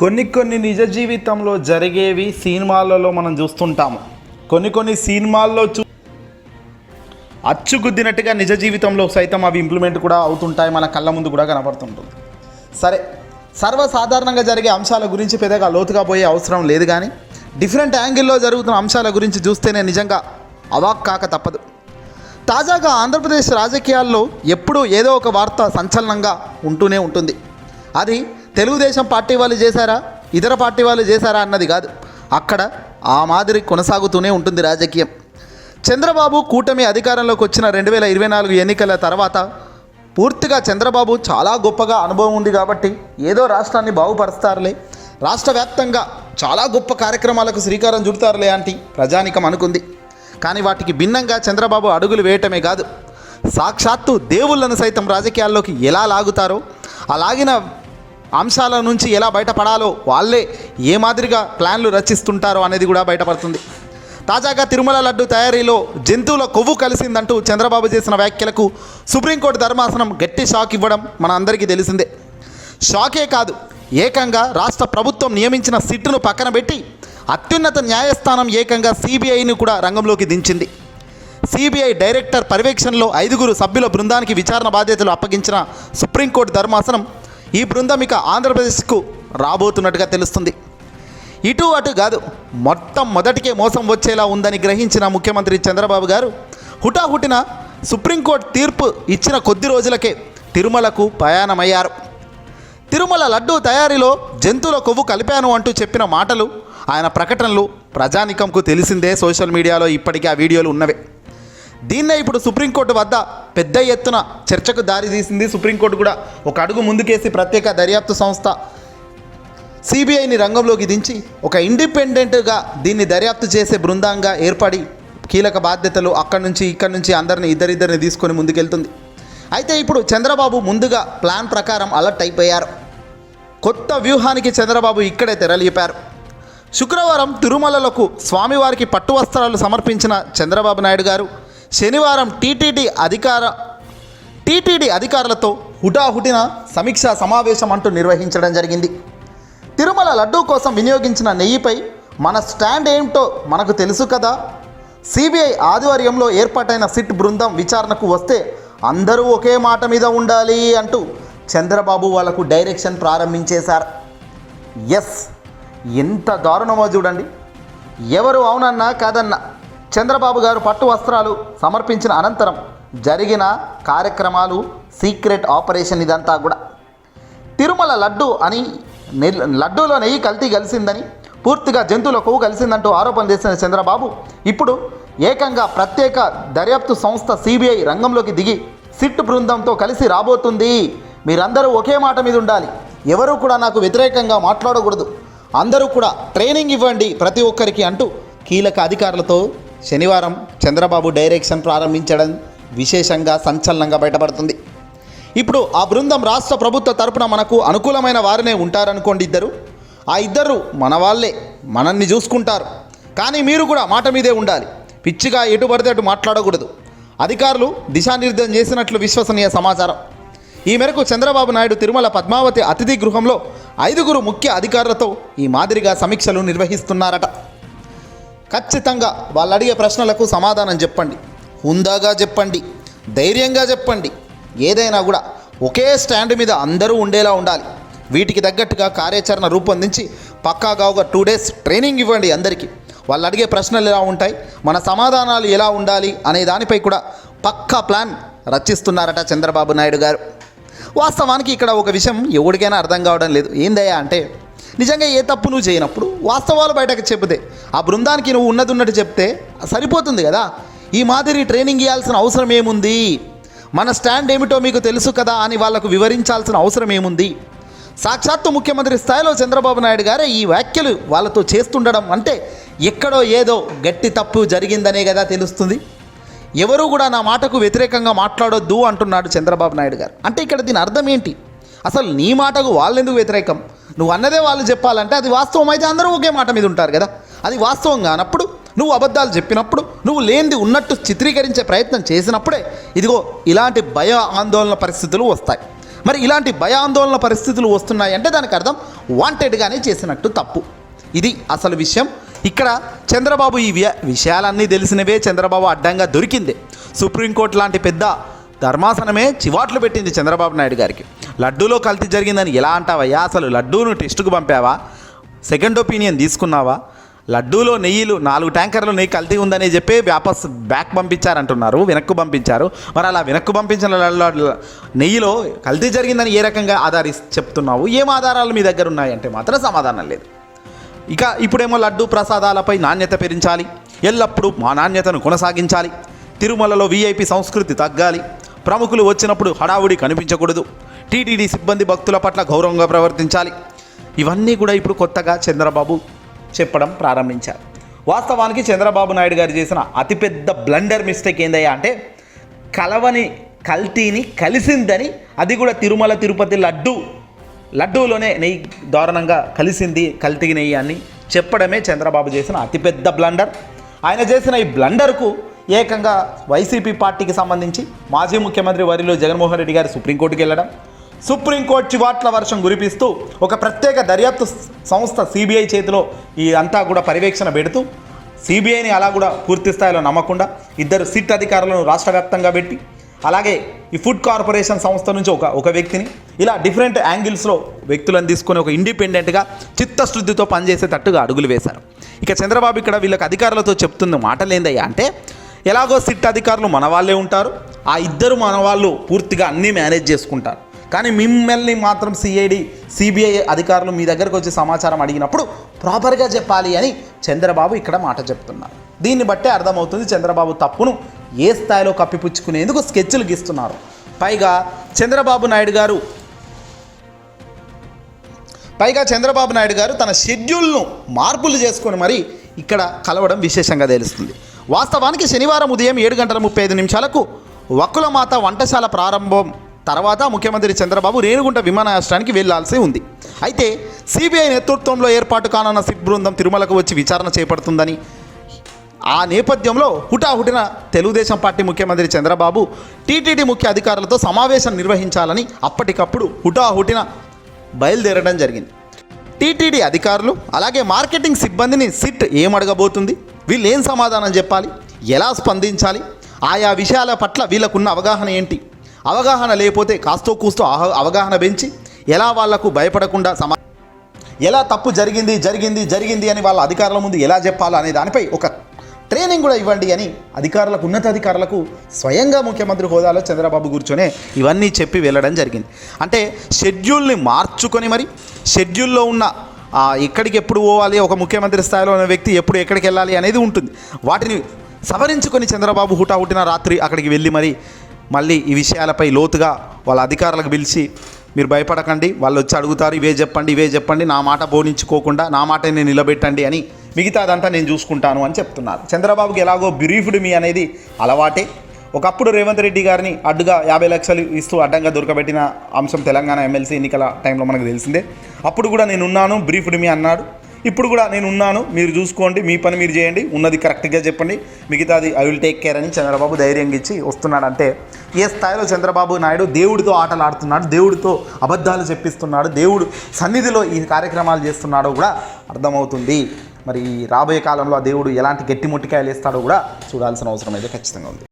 కొన్ని కొన్ని నిజ జీవితంలో జరిగేవి సినిమాలలో మనం చూస్తుంటాము. కొన్ని కొన్ని సినిమాల్లో చూ అచ్చుగుద్దినట్టుగా నిజ జీవితంలో సైతం అవి ఇంప్లిమెంట్ కూడా అవుతుంటాయి. మన కళ్ళ ముందు కూడా కనపడుతుంటుంది సరే సర్వసాధారణంగా జరిగే అంశాల గురించి పెద్దగా లోతుగా పోయే అవసరం లేదు కానీ డిఫరెంట్ యాంగిల్లో జరుగుతున్న అంశాల గురించి చూస్తేనే నిజంగా అవాక్ కాక తప్పదు. తాజాగా ఆంధ్రప్రదేశ్ రాజకీయాల్లో ఎప్పుడూ ఏదో ఒక వార్త సంచలనంగా ఉంటూనే ఉంటుంది. అది తెలుగుదేశం పార్టీ వాళ్ళు చేశారా? ఇతర పార్టీ వాళ్ళు చేశారా అన్నది కాదు. అక్కడ ఆ మాదిరి కొనసాగుతూనే ఉంటుంది రాజకీయం. చంద్రబాబు కూటమి అధికారంలోకి వచ్చిన రెండు వేల ఇరవై నాలుగు ఎన్నికల తర్వాత పూర్తిగా చంద్రబాబు చాలా గొప్పగా అనుభవం ఉంది కాబట్టి ఏదో రాష్ట్రాన్ని బాగుపరుస్తారులే. రాష్ట్ర వ్యాప్తంగా చాలా గొప్ప కార్యక్రమాలకు శ్రీకారం చుడతారులే అంటే ప్రజానికం అనుకుంది. కానీ వాటికి భిన్నంగా చంద్రబాబు అడుగులు వేయటమే కాదు. సాక్షాత్తు దేవుళ్ళను సైతం రాజకీయాల్లోకి ఎలా లాగుతారో ఆ లాగిన అంశాల నుంచి ఎలా బయటపడాలో వాళ్ళే ఏ మాదిరిగా ప్లాన్లు రచిస్తుంటారో అనేది కూడా బయటపడుతుంది. తాజాగా తిరుమల లడ్డు తయారీలో జంతువుల కొవ్వు కలిసిందంటూ చంద్రబాబు చేసిన వ్యాఖ్యలకు సుప్రీంకోర్టు ధర్మాసనం గట్టి షాక్ ఇవ్వడం మన అందరికీ తెలిసిందే. షాకే కాదు ఏకంగా రాష్ట్ర ప్రభుత్వం నియమించిన సిట్టును పక్కన పెట్టి అత్యున్నత న్యాయస్థానం ఏకంగా సిబిఐని కూడా రంగంలోకి దించింది. సిబిఐ డైరెక్టర్ పర్యవేక్షణలో ఐదుగురు సభ్యుల బృందానికి విచారణ బాధ్యతలు అప్పగించిన సుప్రీంకోర్టు ధర్మాసనం ఈ బృందం ఇక ఆంధ్రప్రదేశ్కు రాబోతున్నట్టుగా తెలుస్తుంది. ఇటు అటు కాదు మొత్తం మొదటికే మోసం వచ్చేలా ఉందని గ్రహించిన ముఖ్యమంత్రి చంద్రబాబు గారు హుటాహుటిన సుప్రీంకోర్టు తీర్పు ఇచ్చిన కొద్ది రోజులకే తిరుమలకు ప్రయాణమయ్యారు. తిరుమల లడ్డూ తయారీలో జంతువుల కొవ్వు కలిపాను అంటూ చెప్పిన మాటలు ఆయన ప్రకటనలు ప్రజానికంకు తెలిసిందే సోషల్ మీడియాలో ఇప్పటికీ ఆ వీడియోలు ఉన్నవే. దీన్నే ఇప్పుడు సుప్రీంకోర్టు వద్ద పెద్ద ఎత్తున చర్చకు దారి తీసింది. సుప్రీంకోర్టు కూడా ఒక అడుగు ముందుకేసి ప్రత్యేక దర్యాప్తు సంస్థ సిబిఐని రంగంలోకి దించి ఒక ఇండిపెండెంట్గా దీన్ని దర్యాప్తు చేసే బృందంగా ఏర్పడి కీలక బాధ్యతలు అక్కడి నుంచి ఇక్కడి నుంచి అందరిని ఇద్దరిద్దరిని తీసుకొని ముందుకెళ్తుంది. అయితే ఇప్పుడు చంద్రబాబు ముందుగా ప్లాన్ ప్రకారం అలర్ట్ అయిపోయారు. కొత్త వ్యూహానికి చంద్రబాబు ఇక్కడే తెరలిపారు. శుక్రవారం తిరుమలలకు స్వామివారికి పట్టు వస్త్రాలు సమర్పించిన చంద్రబాబు నాయుడు గారు శనివారం టీటీడీ అధికార టీటీడీ అధికారులతో హుటాహుటిన సమీక్షా సమావేశం అంటూ నిర్వహించడం జరిగింది. తిరుమల లడ్డూ కోసం వినియోగించిన నెయ్యిపై మన స్టాండ్ ఏమిటో మనకు తెలుసు కదా? సిబిఐ ఆధ్వర్యంలో ఏర్పాటైన సిట్ బృందం విచారణకు వస్తే అందరూ ఒకే మాట మీద ఉండాలి అంటూ చంద్రబాబు వాళ్ళకు డైరెక్షన్ ప్రారంభించేశారు. ఎస్ ఎంత దారుణమో చూడండి. ఎవరు అవునన్నా కాదన్నా చంద్రబాబు గారు పట్టు వస్త్రాలు సమర్పించిన అనంతరం జరిగిన కార్యక్రమాలు సీక్రెట్ ఆపరేషన్ ఇదంతా కూడా. తిరుమల లడ్డు అని లడ్డూలో నెయ్యి కల్తీ కలిసిందని పూర్తిగా జంతువుల కొవ్వు కలిసిందంటూ ఆరోపణ చేసిన చంద్రబాబు ఇప్పుడు ఏకంగా ప్రత్యేక దర్యాప్తు సంస్థ సిబిఐ రంగంలోకి దిగి సిట్ బృందంతో కలిసి రాబోతుంది. మీరందరూ ఒకే మాట మీద ఉండాలి. ఎవరూ కూడా నాకు వ్యతిరేకంగా మాట్లాడకూడదు. అందరూ కూడా ట్రైనింగ్ ఇవ్వండి ప్రతి ఒక్కరికి అంటూ కీలక అధికారులతో శనివారం చంద్రబాబు డైరెక్షన్ ప్రారంభించడం విశేషంగా సంచలనంగా బయటపడుతుంది. ఇప్పుడు ఆ బృందం రాష్ట్ర ప్రభుత్వ తరపున మనకు అనుకూలమైన వారినే ఉంటారనుకోండి ఇద్దరు ఆ ఇద్దరు మన వాళ్ళే మనల్ని చూసుకుంటారు. కానీ మీరు కూడా మాట మీదే ఉండాలి. పిచ్చిగా ఎటు పడితే అటు మాట్లాడకూడదు. అధికారులు దిశానిర్దేశం చేసినట్లు విశ్వసనీయ సమాచారం. ఈ మేరకు చంద్రబాబు నాయుడు తిరుమల పద్మావతి అతిథి గృహంలో ఐదుగురు ముఖ్య అధికారులతో ఈ మాదిరిగా సమీక్షలు నిర్వహిస్తున్నారట. ఖచ్చితంగా వాళ్ళు అడిగే ప్రశ్నలకు సమాధానం చెప్పండి. హుందాగా చెప్పండి. ధైర్యంగా చెప్పండి. ఏదైనా కూడా ఒకే స్టాండ్ మీద అందరూ ఉండేలా ఉండాలి. వీటికి తగ్గట్టుగా కార్యాచరణ రూపొందించి పక్కాగా ఒక టూ డేస్ ట్రైనింగ్ ఇవ్వండి అందరికీ. వాళ్ళు అడిగే ప్రశ్నలు ఎలా ఉంటాయి? మన సమాధానాలు ఎలా ఉండాలి? అనే దానిపై కూడా పక్కా ప్లాన్ రచిస్తున్నారట చంద్రబాబు నాయుడు గారు. వాస్తవానికి ఇక్కడ ఒక విషయం ఎవరికైనా అర్థం కావడం లేదు. ఏందయ్యా అంటే నిజంగా ఏ తప్పు నువ్వు చేయనప్పుడు వాస్తవాలు బయటకు చెబితే ఆ బృందానికి నువ్వు ఉన్నది ఉన్నట్టు చెప్తే సరిపోతుంది కదా? ఈ మాదిరి ట్రైనింగ్ ఇవ్వాల్సిన అవసరం ఏముంది? మన స్టాండ్ ఏమిటో మీకు తెలుసు కదా అని వాళ్ళకు వివరించాల్సిన అవసరం ఏముంది? సాక్షాత్తు ముఖ్యమంత్రి స్థాయిలో చంద్రబాబు నాయుడు గారే ఈ వ్యాఖ్యలు వాళ్ళతో చేస్తుండడం అంటే ఎక్కడో ఏదో గట్టి తప్పు జరిగిందనే కదా తెలుస్తుంది. ఎవరు కూడా నా మాటకు వ్యతిరేకంగా మాట్లాడొద్దు అంటున్నాడు చంద్రబాబు నాయుడు గారు. అంటే ఇక్కడ దీని అర్థం ఏంటి? అసలు నీ మాటకు వాళ్ళెందుకు వ్యతిరేకం? నువ్వు అన్నదే వాళ్ళు చెప్పాలంటే అది వాస్తవం. అయితే అందరూ ఒకే మాట మీద ఉంటారు కదా. అది వాస్తవం కానప్పుడు నువ్వు అబద్ధాలు చెప్పినప్పుడు నువ్వు లేనిది ఉన్నట్టు చిత్రీకరించే ప్రయత్నం చేసినప్పుడే ఇదిగో ఇలాంటి భయ ఆందోళన పరిస్థితులు వస్తాయి. మరి ఇలాంటి భయ ఆందోళన పరిస్థితులు వస్తున్నాయి అంటే దానికి అర్థం వాంటెడ్గానే చేసినట్టు తప్పు. ఇది అసలు విషయం. ఇక్కడ చంద్రబాబు ఈ వ్య- విషయాలన్నీ తెలిసినవే చంద్రబాబు అడ్డంగా దొరికింది. సుప్రీంకోర్టు లాంటి పెద్ద ధర్మాసనమే చివాట్లు పెట్టింది చంద్రబాబు నాయుడు గారికి. లడ్డూలో కల్తీ జరిగిందని ఎలా అంటావయ్యా? అసలు లడ్డూను టెస్టుకు పంపావా? సెకండ్ ఒపీనియన్ తీసుకున్నావా? లడ్డూలో నెయ్యిలు నాలుగు ట్యాంకర్లు నెయ్యి కల్తీ ఉందని చెప్పి వ్యాపస్ బ్యాక్ పంపించారంటున్నారు వెనక్కు పంపించారు. మరి అలా వెనక్కు పంపించిన నెయ్యిలో కల్తీ జరిగిందని ఏ రకంగా ఆధారి చెప్తున్నావు? ఏం ఆధారాలు మీ దగ్గర ఉన్నాయంటే మాత్రం సమాధానం లేదు. ఇక ఇప్పుడేమో లడ్డూ ప్రసాదాలపై నాణ్యత పెరించాలి. ఎల్లప్పుడూ మా నాణ్యతను కొనసాగించాలి. తిరుమలలో వీఐపీ సంస్కృతి తగ్గాలి. ప్రముఖులు వచ్చినప్పుడు హడావుడి కనిపించకూడదు. టీటీడీ సిబ్బంది భక్తుల పట్ల గౌరవంగా ప్రవర్తించాలి. ఇవన్నీ కూడా ఇప్పుడు కొత్తగా చంద్రబాబు చెప్పడం ప్రారంభించారు. వాస్తవానికి చంద్రబాబు నాయుడు గారు చేసిన అతిపెద్ద బ్లండర్ మిస్టేక్ ఏందయ్యా అంటే కలవని కల్తీని కలిసిందని అది కూడా తిరుమల తిరుపతి లడ్డు లడ్డూలోనే నెయ్యి దారుణంగా కలిసింది కల్తీ నెయ్యి అని చెప్పడమే చంద్రబాబు చేసిన అతిపెద్ద బ్లండర్. ఆయన చేసిన ఈ బ్లండర్కు ఏకంగా వైసీపీ పార్టీకి సంబంధించి మాజీ ముఖ్యమంత్రి వరిలో జగన్మోహన్ రెడ్డి గారు సుప్రీంకోర్టుకి వెళ్ళడం సుప్రీంకోర్టు చివాట్ల వర్షం కురిపిస్తూ ఒక ప్రత్యేక దర్యాప్తు సంస్థ సిబిఐ చేతిలో ఈ అంతా కూడా పర్యవేక్షణ పెడుతూ సిబిఐని అలా కూడా పూర్తి స్థాయిలో నమ్మకుండా ఇద్దరు సిట్ అధికారులను రాష్ట్ర వ్యాప్తంగా పెట్టి అలాగే ఈ ఫుడ్ కార్పొరేషన్ సంస్థ నుంచి ఒక ఒక వ్యక్తిని ఇలా డిఫరెంట్ యాంగిల్స్లో వ్యక్తులను తీసుకొని ఒక ఇండిపెండెంట్గా చిత్తశుద్ధితో పనిచేసేటట్టుగా అడుగులు వేశారు. ఇక చంద్రబాబు ఇక్కడ వీళ్ళకి అధికారులతో చెప్తున్న మాటలేందయ్యా అంటే ఎలాగో సిట్ అధికారులు మన వాళ్ళే ఉంటారు. ఆ ఇద్దరు మన వాళ్ళు పూర్తిగా అన్నీ మేనేజ్ చేసుకుంటారు. కానీ మిమ్మల్ని మాత్రం సిఐడి సిబిఐ అధికారులు మీ దగ్గరకు వచ్చి సమాచారం అడిగినప్పుడు ప్రాపర్గా చెప్పాలి అని చంద్రబాబు ఇక్కడ మాట చెప్తున్నారు. దీన్ని బట్టే అర్థమవుతుంది చంద్రబాబు తప్పును ఏ స్థాయిలో కప్పిపుచ్చుకునేందుకు స్కెచ్లు గీస్తున్నారు. పైగా చంద్రబాబు నాయుడు గారు పైగా చంద్రబాబు నాయుడు గారు తన షెడ్యూల్ను మార్పులు చేసుకొని మరి ఇక్కడ కలవడం విశేషంగా తెలుస్తుంది. వాస్తవానికి శనివారం ఉదయం ఏడు గంటల ముప్పై ఐదు నిమిషాలకు వక్కులమాత వంటశాల ప్రారంభం. తర్వాత ముఖ్యమంత్రి చంద్రబాబు రేణుగుంట విమానాశ్రయానికి వెళ్ళాల్సి ఉంది. అయితే సిబిఐ నేతృత్వంలో ఏర్పాటు కానున్న సిట్ బృందం తిరుమలకు వచ్చి విచారణ చేపడుతుందని. ఆ నేపథ్యంలో హుటాహుటిన తెలుగుదేశం పార్టీ ముఖ్యమంత్రి చంద్రబాబు టీటీడీ ముఖ్య అధికారులతో సమావేశం నిర్వహించాలని అప్పటికప్పుడు హుటాహుటిన బయలుదేరడం జరిగింది. టీటీడీ అధికారులు అలాగే మార్కెటింగ్ సిబ్బందిని సిట్ ఏమడగబోతుంది వీళ్ళు ఏం సమాధానం చెప్పాలి? ఎలా స్పందించాలి? ఆయా విషయాల పట్ల వీళ్ళకున్న అవగాహన ఏంటి? అవగాహన లేకపోతే కాస్తో కూస్తో అవగాహన పెంచి ఎలా వాళ్ళకు భయపడకుండా సమా ఎలా తప్పు జరిగింది జరిగింది జరిగింది అని వాళ్ళ అధికారుల ముందు ఎలా చెప్పాలో అనే దానిపై ఒక ట్రైనింగ్ కూడా ఇవ్వండి అని అధికారులకు ఉన్నతాధికారులకు స్వయంగా ముఖ్యమంత్రి హోదాలో చంద్రబాబు కూర్చొనే ఇవన్నీ చెప్పి వెళ్ళడం జరిగింది. అంటే షెడ్యూల్ని మార్చుకొని మరి షెడ్యూల్లో ఉన్న ఆ, ఎక్కడికి ఎప్పుడు పోవాలి ఒక ముఖ్యమంత్రి స్థాయిలో ఉన్న వ్యక్తి ఎప్పుడు ఎక్కడికి వెళ్ళాలి అనేది ఉంటుంది. వాటిని సవరించుకొని చంద్రబాబు హుటాహుటిన రాత్రి అక్కడికి వెళ్ళి మరి మళ్ళీ ఈ విషయాలపై లోతుగా వాళ్ళ అధికారులకు పిలిచి మీరు భయపడకండి వాళ్ళు వచ్చి అడుగుతారు ఇవే చెప్పండి ఇవే చెప్పండి నా మాట బోనించుకోకుండా నా మాట నేను నిలబెట్టండి అని మిగతాదంతా నేను చూసుకుంటాను అని చెప్తున్నారు. చంద్రబాబుకి ఎలాగో బ్రీఫ్డ్ మీ అనేది అలవాటే. ఒకప్పుడు రేవంత్ రెడ్డి గారిని అడ్డుగా యాభై లక్షలు ఇస్తూ అడ్డంగా దొరకబెట్టిన అంశం తెలంగాణ ఎమ్మెల్సీ ఎన్నికల టైంలో మనకు తెలిసిందే. అప్పుడు కూడా నేను ఉన్నాను బ్రీఫ్డ్ మీ అన్నాడు. ఇప్పుడు కూడా నేను ఉన్నాను మీరు చూసుకోండి మీ పని మీరు చేయండి ఉన్నది కరెక్ట్గా చెప్పండి. మిగతాది ఐ విల్ టేక్ కేర్ అని చంద్రబాబు ధైర్యంగా ఇచ్చి వస్తున్నాడంటే ఏ స్థాయిలో చంద్రబాబు నాయుడు దేవుడితో ఆటలు ఆడుతున్నాడు దేవుడితో అబద్ధాలు చెప్పిస్తున్నాడు దేవుడు సన్నిధిలో ఈ కార్యక్రమాలు చేస్తున్నాడో కూడా అర్థమవుతుంది. మరి రాబోయే కాలంలో ఆ దేవుడు ఎలాంటి గట్టి ముట్టికాయలు వేస్తాడో కూడా చూడాల్సిన అవసరం అయితే ఖచ్చితంగా ఉంది.